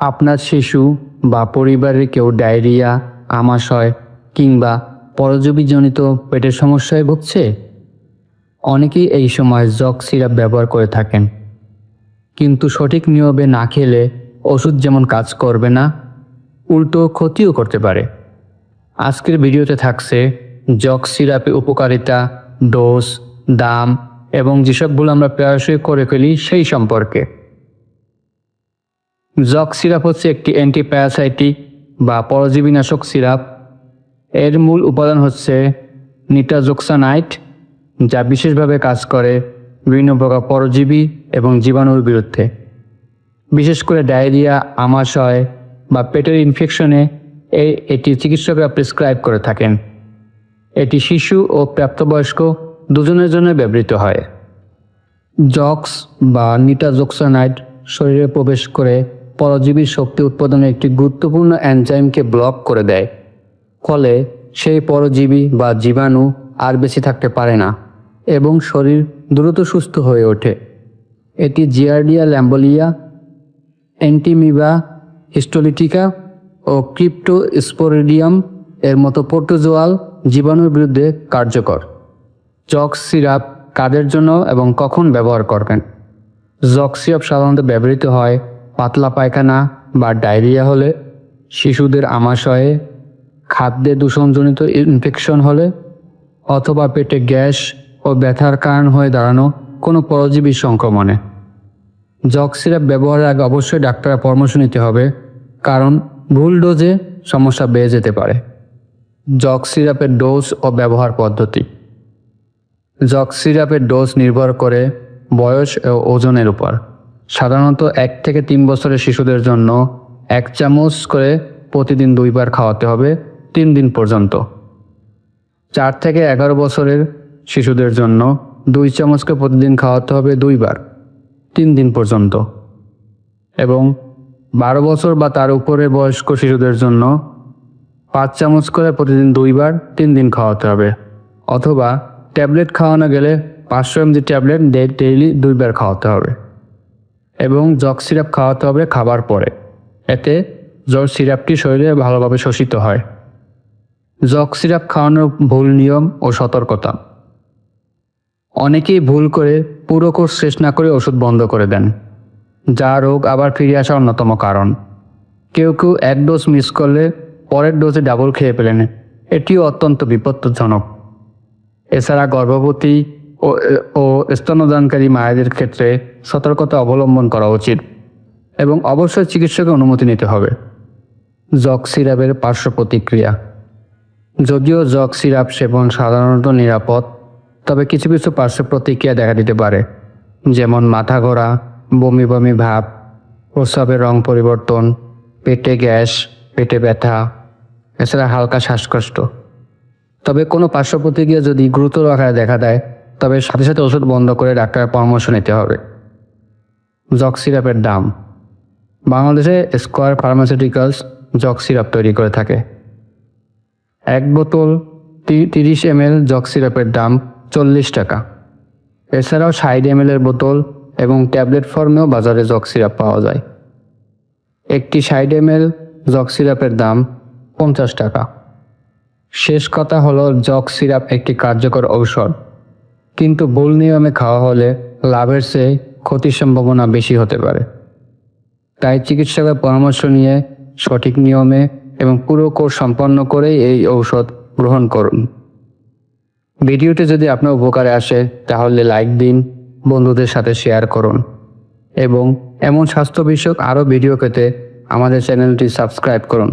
আপনার শিশু বা পরিবারের কেউ ডায়রিয়া আমাশয় কিংবা পরজীবীজনিত পেটের সমস্যায় ভুগছে? অনেকেই এই সময় জক সিরাপ ব্যবহার করে থাকেন। কিন্তু সঠিক নিয়মে না খেলে ওষুধ যেমন কাজ করবে না, উল্টো ক্ষতিও করতে পারে। আজকের ভিডিওতে থাকছে জক সিরাপের উপকারিতা, ডোজ, দাম এবং যেসবগুলো আমরা প্রায়শই করে ফেলি সেই সম্পর্কে। জগ সিরাপ হচ্ছে একটি অ্যান্টিপ্যারাসাইটিক বা পরজীবীনাশক সিরাপ। এর মূল উপাদান হচ্ছে নিটাজোক্সানাইট, যা বিশেষভাবে কাজ করে বিভিন্ন প্রকার পরজীবী এবং জীবাণুর বিরুদ্ধে। বিশেষ করে ডায়রিয়া, আমাশয় বা পেটের ইনফেকশনে এটি চিকিৎসকরা প্রেসক্রাইব করে থাকেন। এটি শিশু ও প্রাপ্তবয়স্ক দুজনের জন্য ব্যবহৃত হয়। জক্স বা নিটাজোক্সানাইট শরীরে প্রবেশ করে পরজীবীর শক্তি উৎপাদনের একটি গুরুত্বপূর্ণ এনজাইমকে ব্লক করে দেয়, ফলে সেই পরজীবী বা জীবাণু আর বেশি থাকতে পারে না এবং শরীর দ্রুত সুস্থ হয়ে ওঠে। এটি জিয়ার্ডিয়া ল্যাম্বোলিয়া অ্যান্টিমিবা হিস্টোলিটিকা ও ক্রিপ্টোস্পোরিডিয়াম এর মতো পোর্টোজোয়াল জীবাণুর বিরুদ্ধে কার্যকর। জক্স সিরাপ কাদের জন্য এবং কখন ব্যবহার করবেন? জক সিরাপ সাধারণত ব্যবহৃত হয় পাতলা পায়খানা বা ডায়রিয়া হলে, শিশুদের আমাশয়ে, খাদ্যে দূষণজনিত ইনফেকশন হলে, অথবা পেটে গ্যাস ও ব্যথার কারণ হয়ে দাঁড়ানো কোনো পরজীবী সংক্রমণে। জগ সিরাপ ব্যবহারের আগে অবশ্যই ডাক্তারের পরামর্শ নিতে হবে, কারণ ভুল ডোজে সমস্যা বেড়ে যেতে পারে। জগ সিরাপের ডোজ ও ব্যবহার পদ্ধতি। জগ সিরাপের ডোজ নির্ভর করে বয়স ও ওজনের উপর। সাধারণত এক থেকে তিন বছরের শিশুদের জন্য এক চামচ করে প্রতিদিন দুইবার খাওয়াতে হবে তিন দিন পর্যন্ত। চার থেকে এগারো বছরের শিশুদের জন্য দুই চামচকে প্রতিদিন খাওয়াতে হবে দুইবার, তিন দিন পর্যন্ত। এবং বারো বছর বা তার উপরে বয়স্ক শিশুদের জন্য পাঁচ চামচ করে প্রতিদিন দুইবার তিন দিন খাওয়াতে হবে। অথবা ট্যাবলেট খাওয়ানো গেলে পাঁচশো এমজি ট্যাবলেট ডেইলি দুইবার খাওয়াতে হবে। এবং জগ সিরাপ খাওয়াতে হবে খাবার পরে। এতে জ্বর সিরাপটি শরীরে ভালোভাবে শোষিত হয়। জগ সিরাপ খাওয়ানোর ভুল নিয়ম ও সতর্কতা। অনেকেই ভুল করে পুরো কোর্স শেষ না করে ওষুধ বন্ধ করে দেন, যা রোগ আবার ফিরে আসার অন্যতম কারণ। কেউ কেউ এক ডোজ মিস করলে পরের ডোজে ডাবল খেয়ে পেলেন এটিও অত্যন্ত বিপজ্জনক এছাড়া গর্ভবতী ও স্তনদানকারী মায়েদের ক্ষেত্রে সতর্কতা অবলম্বন করা উচিত এবং অবশ্যই চিকিৎসকের অনুমতি নিতে হবে। জগ সিরাপের পার্শ্ব প্রতিক্রিয়া। যদিও জগ সিরাপ সেবন সাধারণত নিরাপদ, তবে কিছু কিছু পার্শ্ব প্রতিক্রিয়া দেখা দিতে পারে, যেমন মাথা ঘোরা, বমি বমি ভাব, প্রস্রাবের রং পরিবর্তন, পেটে গ্যাস, পেটে ব্যথা, এছাড়া হালকা শ্বাসকষ্ট। তবে কোনো পার্শ্ব প্রতিক্রিয়া যদি গুরুতর আকারে দেখা দেয় তবে সাথে সাথে ওষুধ বন্ধ করে ডাক্তারের পরামর্শ নিতে হবে। জক সিরাপের দাম। বাংলাদেশে স্কোয়ার ফার্মাসিউটিক্যালস জক সিরাপ তৈরি করে থাকে। এক বোতল তিরিশ এম এল জগ সিরাপের দাম চল্লিশ টাকা। এছাড়াও ষাট এম এর বোতল এবং ট্যাবলেট ফর্মেও বাজারে জক সিরাপ পাওয়া যায়। একটি ষাট এম এল জগ সিরাপের দাম পঞ্চাশ টাকা। শেষ কথা হলো জক সিরাপ একটি কার্যকর ঔষধ। কিন্তু ভুল নিয়মে খাওয়া হলে লাভের চেয়ে ক্ষতির সম্ভাবনা বেশি হতে পারে। তাই চিকিৎসকের পরামর্শ নিয়ে সঠিক নিয়মে এবং পুরো কোর্স সম্পন্ন করেই এই ঔষধ গ্রহণ করুন। ভিডিওটি যদি আপনার উপকারে আসে, তাহলে লাইক দিন, বন্ধুদের সাথে শেয়ার করুন এবং এমন স্বাস্থ্য বিষয়ক আরও ভিডিও পেতে আমাদের চ্যানেলটি সাবস্ক্রাইব করুন।